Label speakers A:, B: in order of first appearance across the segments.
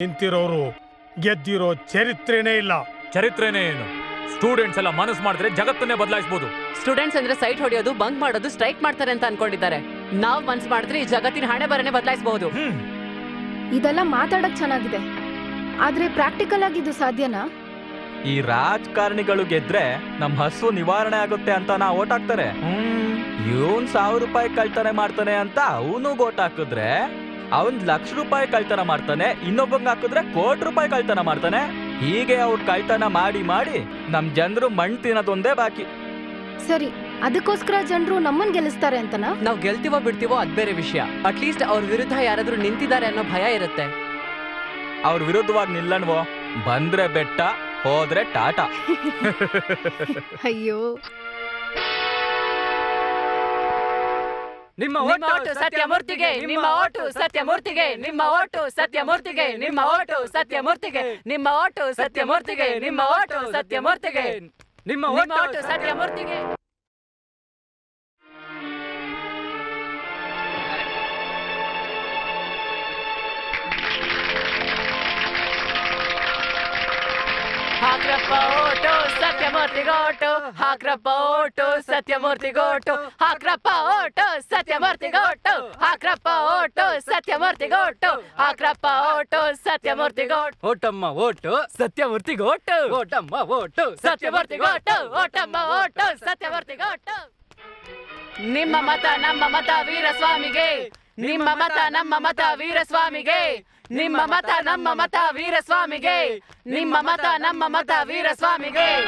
A: ನಿಂತಿರೋರು ಗೆದ್ದಿರೋ ಚರಿತ್ರೆನೇ ಇಲ್ಲ.
B: ಚರಿತ್ರೆನೇ ಏನು? ಸ್ಟೂಡೆಂಟ್ಸ್ ಎಲ್ಲ ಮನಸ್ಸು ಮಾಡಿದ್ರೆ ಜಗತ್ತನ್ನೇ ಬದಲಾಯಿಸಬಹುದು
C: ಸ್ಟೂಡೆಂಟ್ಸ್ ಅಂದ್ರೆ ಸೈಟ್ ಹೊಡೆಯೋದು ಬಂಕ್ ಮಾಡೋದು ಸ್ಟ್ರೈಕ್ ಮಾಡ್ತಾರೆ ಅಂತ ಅನ್ಕೊಂಡಿದ್ದಾರೆ. ನಾವ್ ಮನ್ಸ್ ಮಾಡಿದ್ರೆ ಈ ಜಗತ್ತಿನ ಹಣೆ ಬರನೆ ಬದಲಾಯಿಸಬಹುದು
D: ಇದೆಲ್ಲ ಮಾತಾಡಕ್ ಚೆನ್ನಾಗಿದೆ. ಆದ್ರೆ ಪ್ರಾಕ್ಟಿಕಲ್ ಆಗಿ ಇದು ಸಾಧ್ಯನಾ?
E: ಈ ರಾಜಕಾರಣಿಗಳು ಗೆದ್ರೆ ನಮ್ ಹಸು ನಿವಾರಣೆ ಆಗುತ್ತೆ ಅಂತ ನಾ ಓಟ್ ಹಾಕ್ತಾರೆ ಹ್ಮ್. ಇವನ್ ಸಾವಿರ ರೂಪಾಯಿ ಕಳ್ತಾನೆ ಮಾಡ್ತಾನೆ ಅಂತ ಅವನು ಓಟ್ ಹಾಕಿದ್ರೆ ಅವನ್ ಲಕ್ಷ ರೂಪಾಯಿ ಕಳ್ತನ ಮಾಡ್ತಾನೆ ಇನ್ನೊಬ್ಬಂಗ್ ಹಾಕಿದ್ರೆ ಕೋಟಿ ರೂಪಾಯಿ ಕಳ್ತನ ಮಾಡ್ತಾನೆ. ಹೀಗೆ ಅವ್ರು ಕಳ್ತನ ಮಾಡಿ ಮಾಡಿ ನಮ್ ಜನರು ಮಣ್ಣು ತಿನ್ನೋದೊಂದೇ ಬಾಕಿ.
D: ಸರಿ ಅದಕ್ಕೋಸ್ಕರ ಜನರು ನಮ್ಮನ್ ಗೆಲ್ಲಿಸ್ತಾರೆ ಅಂತನಾ?
C: ನಾವು ಗೆಲ್ತೀವೋ ಬಿಡ್ತೀವೋ ಅದ್ ಬೇರೆ ವಿಷಯ. ಅಟ್ಲೀಸ್ಟ್ ಅವ್ರ ವಿರುದ್ಧ ಯಾರಾದ್ರೂ ನಿಂತಿದ್ದಾರೆ ಅನ್ನೋ ಭಯ ಇರುತ್ತೆ.
E: ಅವ್ರ ವಿರುದ್ಧವಾಗಿ ನಿಲ್ಲಣ್ವೋ? ಬಂದ್ರೆ ಬೆಟ್ಟ ಹೋದ್ರೆ ಟಾಟಾ.
D: ಅಯ್ಯೋ.
C: ನಿಮ್ಮ ಓಟು ಸತ್ಯಮೂರ್ತಿಗೆ ನಿಮ್ಮ ಓಟು ಸತ್ಯಮೂರ್ತಿಗೆ ನಿಮ್ಮ ಓಟು ಸತ್ಯಮೂರ್ತಿಗೆ ನಿಮ್ಮ ಓಟು ಸತ್ಯಮೂರ್ತಿಗೆ ನಿಮ್ಮ ಓಟು ಸತ್ಯಮೂರ್ತಿಗೆ ನಿಮ್ಮ ಓಟು ಸತ್ಯಮೂರ್ತಿಗೆ ನಿಮ್ಮ ಓಟು ಸತ್ಯಮೂರ್ತಿಗೆ. ಸತ್ಯಮೂರ್ತಿಗೋಟು ಹಾಕ್ರಪ್ಪ ಓಟು ಸತ್ಯಮೂರ್ತಿ ಗೋಟು ಹಾಕ್ರಪ್ಪ ಓಟು ಸತ್ಯಮೂರ್ತಿ ಗೋಟು ಹಾಕ್ರಪ್ಪ ಓಟು ಸತ್ಯಮೂರ್ತಿ ಗೋಟು ಹಾಕ್ರಪ್ಪ ಓಟು ಸತ್ಯಮೂರ್ತಿ ಗೋಟು.
F: ಓಟಮ್ಮ ಓಟು
C: ಸತ್ಯಮೂರ್ತಿ ಗೋಟು.
F: ಓಟಮ್ಮ ಓಟು
C: ಸತ್ಯಮೂರ್ತಿ ಗೋಟು ಓಟಮ್ಮ ಓಟು ಸತ್ಯಮೂರ್ತಿಗೋಟು ನಿಮ್ಮ ಮತ ನಮ್ಮ ಮತ ವೀರಸ್ವಾಮಿಗೆ. ನಿಮ್ಮ ಮತ ನಮ್ಮ ಮತ ವೀರಸ್ವಾಮಿಗೆ. ನಿಮ್ಮ ಮತ ನಮ್ಮ ಮತ ವೀರಸ್ವಾಮಿಗೆ. ನಿಮ್ಮ ಮತ ನಮ್ಮ ಮತ ವೀರಸ್ವಾಮಿಗೆ.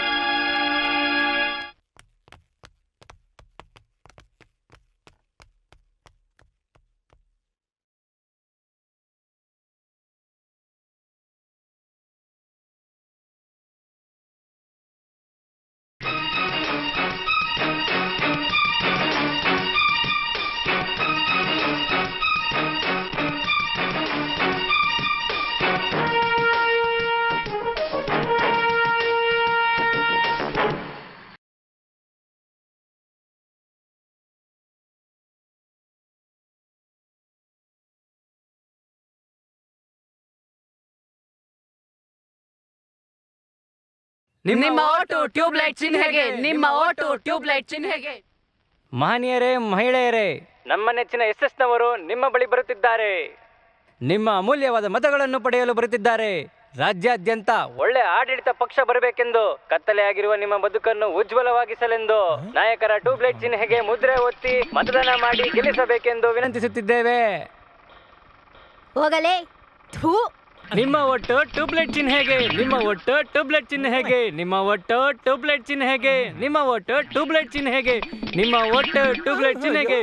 C: ನಿಮ್ಮ ಓಟು ಟ್ಯೂಬ್ ಲೈಟ್ ಚಿಹ್ನೆಗೆ ನಿಮ್ಮ ಓಟು ಟ್ಯೂಬ್ ಲೈಟ್ ಚಿಹ್ನೆಗೆ.
F: ಮಹನೀಯರೇ ಮಹಿಳೆಯರೇ. ನಮ್ಮ ನೆಚ್ಚಿನ ಎಸ್ ಎಸ್ ನವರು ನಿಮ್ಮ ಬಳಿ ಬರುತ್ತಿದ್ದಾರೆ. ನಿಮ್ಮ ಅಮೂಲ್ಯವಾದ ಮತಗಳನ್ನು ಪಡೆಯಲು ಬರುತ್ತಿದ್ದಾರೆ. ರಾಜ್ಯಾದ್ಯಂತ ಒಳ್ಳೆ ಆಡಳಿತ ಪಕ್ಷ ಬರಬೇಕೆಂದು ಕತ್ತಲೆಯಾಗಿರುವ ನಿಮ್ಮ ಬದುಕನ್ನು ಉಜ್ವಲವಾಗಿಸಲೆಂದು ನಾಯಕರ ಟ್ಯೂಬ್ಲೈಟ್ ಚಿಹ್ನೆಗೆ ಮುದ್ರೆ ಒತ್ತಿ ಮತದಾನ ಮಾಡಿ ಗೆಲ್ಲಿಸಬೇಕೆಂದು ವಿನಂತಿಸುತ್ತಿದ್ದೇವೆ.
D: ಹೋಗಲೇ ಥೂ
F: ನಿಮ್ಮ ಒಟ್ಟು ಚಿನ್ ಹೇಗೆ? ನಿಮ್ಮ ಒಟ್ಟು ಚಿನ್ ಹೇಗೆ? ನಿಮ್ಮ ಒಟ್ಟು ಚಿನ್ ಹೇಗೆ? ನಿಮ್ಮ ಒಟ್ಟು ಚಿನ್ ಹೇಗೆ? ನಿಮ್ಮ ಒಟ್ಟು ಟ್ಯೂಬ್ಲೆಟ್ ಚಿನ್ ಹೇಗೆ?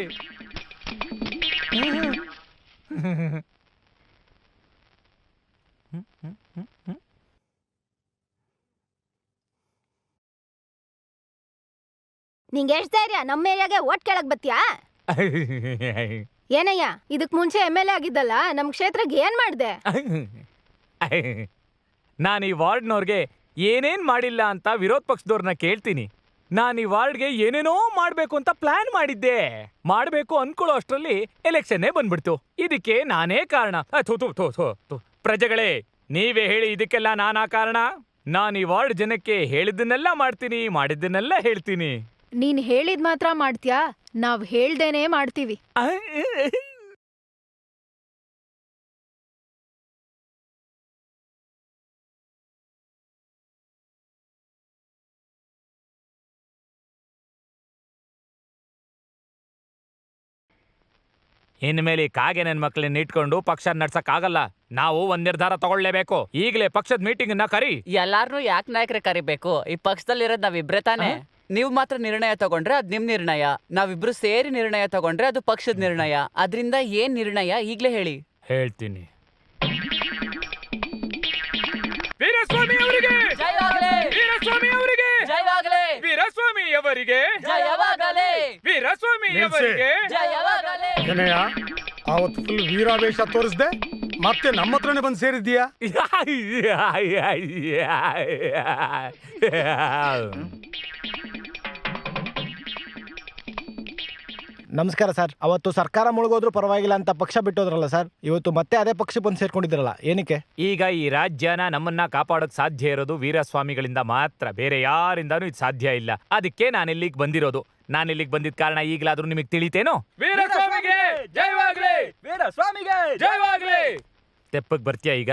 D: ನಿಂಗೆ ಹೇಳ್ತಾ ಧೈರ್ಯ? ನಮ್ಮ ಏರಿಯಾಗೆ ಓಟ್ ಕೇಳಕ್ ಬತ್ತಿಯಾ? ಏನಯ್ಯ? ಇದಕ್ ಮುಂಚೆ ಎಂ ಎಲ್ ಎ ಆಗಿದ್ದಲ್ಲ ನಮ್ ಕ್ಷೇತ್ರಕ್ಕೆ ಏನ್ ಮಾಡ್ದೆ?
B: ನಾನು ಈ ವಾರ್ಡ್ನವ್ರಿಗೆ ಏನೇನ್ ಮಾಡಿಲ್ಲ ಅಂತ ವಿರೋಧ ಪಕ್ಷದವ್ರನ್ನ ಕೇಳ್ತೀನಿ. ನಾನು ಈ ವಾರ್ಡ್ಗೆ ಏನೇನೋ ಮಾಡಬೇಕು ಅಂತ ಪ್ಲಾನ್ ಮಾಡಿದ್ದೆ. ಮಾಡಬೇಕು ಅನ್ಕೊಳ್ಳೋ ಅಷ್ಟರಲ್ಲಿ ಎಲೆಕ್ಷನ್ನೇ ಬಂದ್ಬಿಡ್ತು. ಇದಕ್ಕೆ ನಾನೇ ಕಾರಣ. ಆ, ಥು, ಥು, ಥು, ಥು, ಥು. ಪ್ರಜೆಗಳೇ ನೀವೇ ಹೇಳಿ ಇದಕ್ಕೆಲ್ಲ ನಾನಾ ಕಾರಣ? ನಾನು ಈ ವಾರ್ಡ್ ಜನಕ್ಕೆ ಹೇಳಿದ್ದನ್ನೆಲ್ಲ ಮಾಡ್ತೀನಿ ಮಾಡಿದ್ದನ್ನೆಲ್ಲ ಹೇಳ್ತೀನಿ.
D: ನೀನ್ ಹೇಳಿದ್ ಮಾತ್ರ ಮಾಡ್ತೀಯಾ? ನಾವ್ ಹೇಳ್ದೇನೆ ಮಾಡ್ತೀವಿ.
B: ಇನ್ಮೇಲೆ ಈ ಕಾಗೆ ನನ್ ಮಕ್ಳನ್ನ ಇಟ್ಕೊಂಡು ಪಕ್ಷ ನಡ್ಸಕ್ಕಾಗಲ್ಲ. ನಾವು ಒಂದ್ ನಿರ್ಧಾರ ತಗೊಳ್ಳೇಬೇಕು. ಈಗಲೇ ಪಕ್ಷದ ಮೀಟಿಂಗ್ನ ಕರಿ.
C: ಎಲ್ಲಾರ್ನು ಯಾಕೆ ನಾಯಕರೇ ಕರಿಬೇಕು? ಈ ಪಕ್ಷದಲ್ಲಿರೋದ್ ನಾವಿಬ್ರೇ ತಾನೇ? ನೀವು ಮಾತ್ರ ನಿರ್ಣಯ ತಗೊಂಡ್ರೆ ಅದ್ ನಿಮ್ ನಿರ್ಣಯ. ನಾವಿಬ್ರು ಸೇರಿ ನಿರ್ಣಯ ತಗೊಂಡ್ರೆ ಅದು ಪಕ್ಷದ ನಿರ್ಣಯ. ಅದ್ರಿಂದ ಏನ್ ನಿರ್ಣಯ? ಈಗ್ಲೇ ಹೇಳಿ.
B: ಹೇಳ್ತೀನಿ. ವೀರಸ್ವಾಮಿ ಅವರಿಗೆ!
C: ಜಯವಾಗಲೇ
B: ವೀರಸ್ವಾಮಿ ಅವರಿಗೆ!
C: ಜಯವಾಗಲೇ
B: ವೀರಸ್ವಾಮಿ ಅವರಿಗೆ!
C: ಜಯವಾಗಲೇ
B: ವೀರಸ್ವಾಮಿ. ಅವರಿಗೆ!
C: ಜಯವಾಗಲೇ
A: ಏನಯ್ಯ ಅವತ್ತು ಫುಲ್ ವೀರಾವೇಶ ತೋರಿಸ್ದೆ ಮತ್ತೆ ನಮ್ಮ ಹತ್ರನೇ ಬಂದು ಸೇರಿದ್ದೀಯಾ?
G: ನಮಸ್ಕಾರ ಸರ್. ಅವತ್ತು ಸರ್ಕಾರ ಮುಳುಗೋದ್ರು ಪರವಾಗಿಲ್ಲ ಅಂತ ಪಕ್ಷ ಬಿಟ್ಟೋದ್ರಲ್ಲ ಸರ್? ಇವತ್ತು ಮತ್ತೆ ಅದೇ ಪಕ್ಷ ಬಂದು ಸೇರ್ಕೊಂಡಿದ್ರಲ್ಲ ಏನಕ್ಕೆ?
B: ಈಗ ಈ ರಾಜ್ಯನ ನಮ್ಮನ್ನ ಕಾಪಾಡೋಕ್ ಸಾಧ್ಯ ಇರೋದು ವೀರಸ್ವಾಮಿಗಳಿಂದ ಮಾತ್ರ ಬೇರೆ ಯಾರಿಂದಾನೂ ಇದು ಸಾಧ್ಯ ಇಲ್ಲ. ಅದಕ್ಕೆ ನಾನು ಇಲ್ಲಿಗೆ ಬಂದಿರೋದು. ನಾನು ಇಲ್ಲಿಗೆ ಬಂದಿದ್ದ ಕಾರಣ ಈಗಲಾದ್ರೂ ನಿಮಗೆ ತಿಳಿತೇನೋ? ವೀರಸ್ವಾಮಿಗೆ ಜಯವಾಗ್ಲಿ!
E: ವೀರ ಸ್ವಾಮಿಗೆ
B: ಜೈವಾಗ್ಲಿ ತೆಪ್ಪಕ್ಕೆ ಬರ್ತೀಯಾ ಈಗ?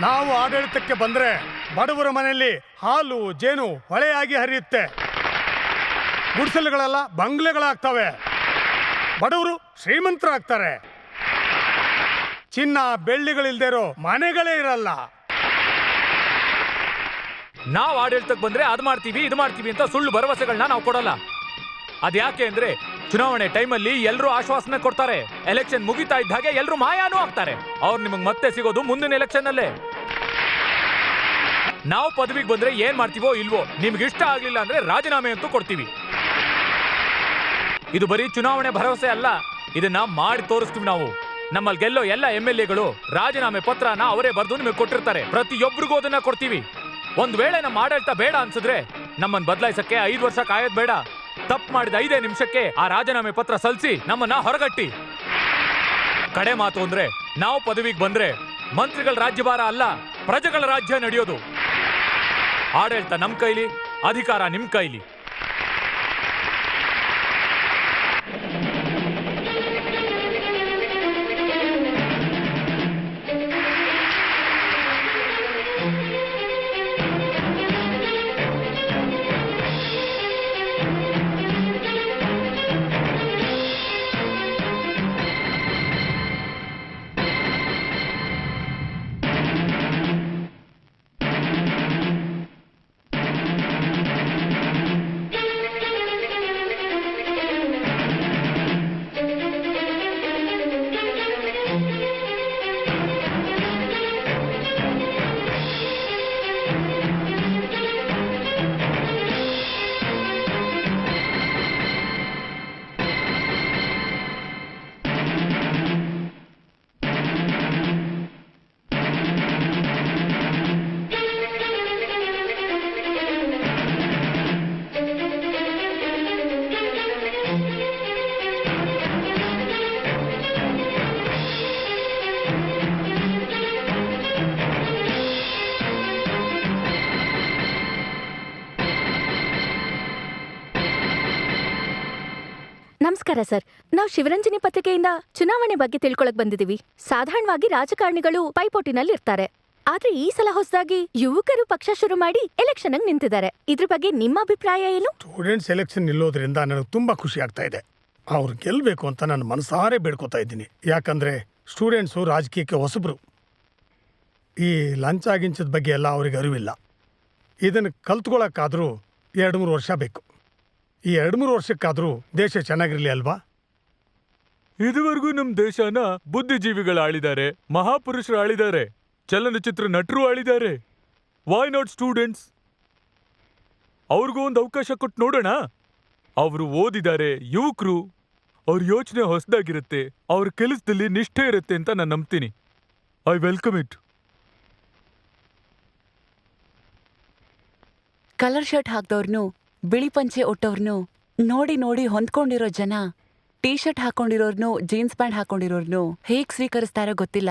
A: ನಾವು ಆಡಳಿತಕ್ಕೆ ಬಂದ್ರೆ ಬಡವರ ಮನೆಯಲ್ಲಿ ಹಾಲು ಜೇನು ಹೊಳೆಯಾಗಿ ಹರಿಯುತ್ತೆ. ಗುಡಿಸಲುಗಳೆಲ್ಲ ಬಂಗ್ಲೆಗಳಾಗ್ತವೆ. ಬಡವರು ಶ್ರೀಮಂತರಾಗ್ತಾರೆ. ಚಿನ್ನ ಬೆಳ್ಳಿಗಳಿಲ್ದೇ ಇರೋ ಮನೆಗಳೇ ಇರಲ್ಲ.
B: ನಾವು ಆಡಳಿತಕ್ಕೆ ಬಂದ್ರೆ ಅದು ಮಾಡ್ತೀವಿ, ಇದು ಮಾಡ್ತೀವಿ ಅಂತ ಸುಳ್ಳು ಭರವಸೆಗಳನ್ನ ನಾವು ಕೊಡಲ್ಲ. ಅದ್ಯಾಕೆ ಅಂದ್ರೆ ಚುನಾವಣೆ ಟೈಮಲ್ಲಿ ಎಲ್ಲರೂ ಆಶ್ವಾಸನೆ ಕೊಡ್ತಾರೆ. ಎಲೆಕ್ಷನ್ ಮುಗಿತಾ ಇದ್ದ ಹಾಗೆ ಎಲ್ಲರೂ ಮಾಯಾನೂ ಆಗ್ತಾರೆ. ಅವ್ರು ನಿಮಗೆ ಮತ್ತೆ ಸಿಗೋದು ಮುಂದಿನ ಎಲೆಕ್ಷನ್ ಅಲ್ಲೇ. ನಾವು ಪದವಿಗೆ ಬಂದ್ರೆ ಏನ್ ಮಾಡ್ತೀವೋ ಇಲ್ವೋ ನಿಮ್ಗೆ ಇಷ್ಟ ಆಗ್ಲಿಲ್ಲ ಅಂದ್ರೆ ರಾಜೀನಾಮೆ ಅಂತೂ ಕೊಡ್ತೀವಿ. ಇದು ಬರೀ ಚುನಾವಣೆ ಭರವಸೆ ಅಲ್ಲ, ಇದನ್ನ ಮಾಡಿ ತೋರಿಸ್ತೀವಿ ನಾವು. ನಮ್ಮಲ್ಲಿ ಗೆಲ್ಲೋ ಎಲ್ಲ ಎಂ ಎಲ್ ಎಗಳು ರಾಜೀನಾಮೆ ಪತ್ರನ ಅವರೇ ಬರೆದು ನಿಮಗೆ ಕೊಟ್ಟಿರ್ತಾರೆ. ಪ್ರತಿಯೊಬ್ಬರಿಗೂ ಅದನ್ನ ಕೊಡ್ತೀವಿ. ಒಂದ್ ವೇಳೆ ನಮ್ಮ ಆಡಳಿತ ಬೇಡ ಅನ್ಸಿದ್ರೆ ನಮ್ಮನ್ನ ಬದಲಾಯಿಸಕ್ಕೆ ಐದು ವರ್ಷ ಕಾಯೋದ್ ಬೇಡ. ತಪ್ಪು ಮಾಡಿದ ಐದೇ ನಿಮಿಷಕ್ಕೆ ಆ ರಾಜೀನಾಮೆ ಪತ್ರ ಸಲ್ಲಿಸಿ ನಮ್ಮನ್ನ ಹೊರಗಟ್ಟಿ. ಕಡೆ ಮಾತು ಅಂದ್ರೆ ನಾವು ಪದವಿಗೆ ಬಂದ್ರೆ ಮಂತ್ರಿಗಳ ರಾಜ್ಯಭಾರ ಅಲ್ಲ, ಪ್ರಜೆಗಳ ರಾಜ್ಯ ನಡೆಯೋದು. ಆಡಳಿತ ನಮ್ ಕೈಲಿ, ಅಧಿಕಾರ ನಿಮ್ ಕೈಲಿ.
H: ನಮಸ್ಕಾರ, ಸರ್. ನಾವು ಶಿವರಂಜನಿ ಪತ್ರಿಕೆಯಿಂದ ಚುನಾವಣೆ ಬಗ್ಗೆ ತಿಳ್ಕೊಳಕ್ ಬಂದಿದೀವಿ. ಸಾಧಾರಣವಾಗಿ ರಾಜಕಾರಣಿಗಳು ಪೈಪೋಟಿನಲ್ಲಿ ಇರ್ತಾರೆ ಆದ್ರೆ ಈ ಸಲ ಹೊಸದಾಗಿ ಯುವಕರು ಪಕ್ಷ ಶುರು ಮಾಡಿ ಎಲೆಕ್ಷನ್ ನಿಂತಿದ್ದಾರೆ. ಇದ್ರ ಬಗ್ಗೆ ನಿಮ್ಮ ಅಭಿಪ್ರಾಯ ಏನು?
A: ಸ್ಟೂಡೆಂಟ್ಸ್ ಎಲೆಕ್ಷನ್ ನಿಲ್ಲೋದ್ರಿಂದ ನನಗೆ ತುಂಬಾ ಖುಷಿ ಆಗ್ತಾ ಇದೆ. ಅವ್ರು ಗೆಲ್ಲಬೇಕು ಅಂತ ನಾನು ಮನಸಾರೆ ಬೇಡ್ಕೋತಾ ಇದ್ದೀನಿ. ಯಾಕಂದ್ರೆ ಸ್ಟೂಡೆಂಟ್ಸು ರಾಜಕೀಯಕ್ಕೆ ಹೊಸಬ್ರು. ಈ ಲಂಚ ಗಿಂಚದ ಬಗ್ಗೆ ಎಲ್ಲ ಅವ್ರಿಗೆ ಅರಿವಿಲ್ಲ. ಇದನ್ನು ಕಲ್ತ್ಕೊಳಕ್ಕಾದ್ರೂ ಎರಡು ಮೂರು ವರ್ಷ ಬೇಕು. ಈ ಎರಡು ಮೂರು ವರ್ಷಕ್ಕಾದ್ರೂ ದೇಶ ಚೆನ್ನಾಗಿರಲಿ ಅಲ್ವಾ?
B: ಇದುವರೆಗೂ ನಮ್ ದೇಶನ ಬುದ್ಧಿಜೀವಿಗಳು ಆಳಿದ್ದಾರೆ ಮಹಾಪುರುಷರು ಆಳಿದ್ದಾರೆ ಚಲನಚಿತ್ರ ನಟರು ಆಳಿದ್ದಾರೆ. ವಾಯ್ ನಾಟ್ ಸ್ಟೂಡೆಂಟ್ಸ್ ಅವ್ರಿಗೂ ಒಂದು ಅವಕಾಶ ಕೊಟ್ಟು ನೋಡೋಣ. ಅವರು ಓದಿದ್ದಾರೆ ಯುವಕರು. ಅವ್ರ ಯೋಚನೆ ಹೊಸದಾಗಿರುತ್ತೆ ಅವ್ರ ಕೆಲಸದಲ್ಲಿ ನಿಷ್ಠೆ ಇರುತ್ತೆ ಅಂತ ನಾನು ನಂಬ್ತೀನಿ. I welcome it
C: colour shirt ಹಾಕ್ದವ್ರನ್ನು ಬಿಳಿ ಪಂಚೆ ಒಟ್ಟವ್ರನ್ನು ನೋಡಿ ನೋಡಿ ಹೊಂದ್ಕೊಂಡಿರೋ ಜನ ಟೀ ಶರ್ಟ್ ಹಾಕೊಂಡಿರೋರ್ನು, ಜೀನ್ಸ್ ಪ್ಯಾಂಟ್ ಹಾಕೊಂಡಿರೋರ್ನು ಹೇಗ್ ಸ್ವೀಕರಿಸ್ತಾರೋ ಗೊತ್ತಿಲ್ಲ.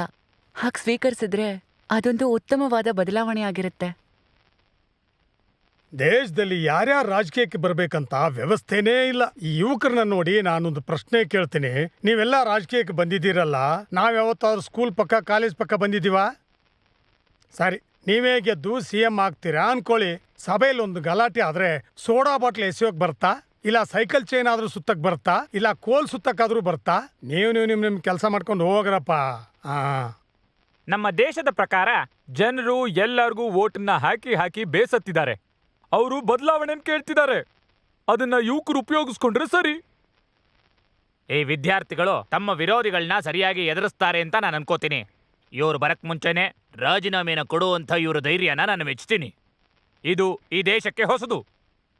C: ಹಾಗೆ ಸ್ವೀಕರಿಸಿದ್ರೆ ಅದೊಂದು ಉತ್ತಮವಾದ ಬದಲಾವಣೆ ಆಗಿರುತ್ತೆ.
A: ದೇಶದಲ್ಲಿ ಯಾರ್ಯಾರು ರಾಜಕೀಯಕ್ಕೆ ಬರಬೇಕಂತ ವ್ಯವಸ್ಥೆನೇ ಇಲ್ಲ. ಈ ಯುವಕರನ್ನ ನೋಡಿ ನಾನೊಂದು ಪ್ರಶ್ನೆ ಕೇಳ್ತೀನಿ. ನೀವೆಲ್ಲ ರಾಜಕೀಯಕ್ಕೆ ಬಂದಿದ್ದೀರಲ್ಲ ನಾವ್ ಯಾವತ್ತಾದ್ರೂ ಸ್ಕೂಲ್ ಪಕ್ಕ, ಕಾಲೇಜ್ ಪಕ್ಕ ಬಂದಿದ್ದೀವಾ? ಸರಿ, ನೀವೇ ಗೆದ್ದು ಸಿ ಎಂ ಆಗ್ತೀರಾ ಅನ್ಕೊಳ್ಳಿ. ಸಭೆಯಲ್ಲಿ ಒಂದು ಗಲಾಟೆ ಆದ್ರೆ ಸೋಡಾ ಬಾಟ್ಲ್ ಎಸೆಯೋಕ್ ಬರ್ತಾ? ಇಲ್ಲ ಸೈಕಲ್ ಚೈನ್ ಆದ್ರೂ ಸುತ್ತಕ್ ಬರ್ತಾ? ಇಲ್ಲ ಕೋಲ್ ಸುತ್ತಕ್ಕಾದ್ರೂ ಬರ್ತಾ? ನೀವು ನೀವು ನಿಮ್ ನಿಮ್ ಕೆಲಸ ಮಾಡ್ಕೊಂಡು ಹೋಗ್ರಪ್ಪ. ಆ.
B: ನಮ್ಮ ದೇಶದ ಪ್ರಕಾರ ಜನರು ಎಲ್ಲರಿಗೂ ವೋಟನ್ನ ಹಾಕಿ ಹಾಕಿ ಬೇಸತ್ತಿದ್ದಾರೆ. ಅವರು ಬದಲಾವಣೆ ಕೇಳ್ತಿದ್ದಾರೆ. ಅದನ್ನ ಯುವಕರು ಉಪಯೋಗಿಸ್ಕೊಂಡ್ರೆ ಸರಿ. ಈ ವಿದ್ಯಾರ್ಥಿಗಳು ತಮ್ಮ ವಿರೋಧಿಗಳನ್ನ ಸರಿಯಾಗಿ ಎದುರಿಸ್ತಾರೆ ಅಂತ ನಾನು ಅನ್ಕೋತೀನಿ. ಇವ್ರು ಬರಕ್ ಮುಂಚೆನೆ ರಾಜೀನಾಮೆನ ಕೊಡುವಂಥ ಇವ್ರ ಧೈರ್ಯನ ನಾನು ಮೆಚ್ತೀನಿ. ಇದು ಈ ದೇಶಕ್ಕೆ ಹೊಸದು.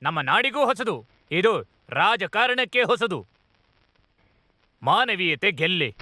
B: ನಮ್ಮ ನಾಡಿಗೂ ಹೊಸದು. ಇದು ರಾಜಕಾರಣಕ್ಕೆ ಹೊಸದು. ಮಾನವೀಯತೆ ಗೆಲ್ಲಿ.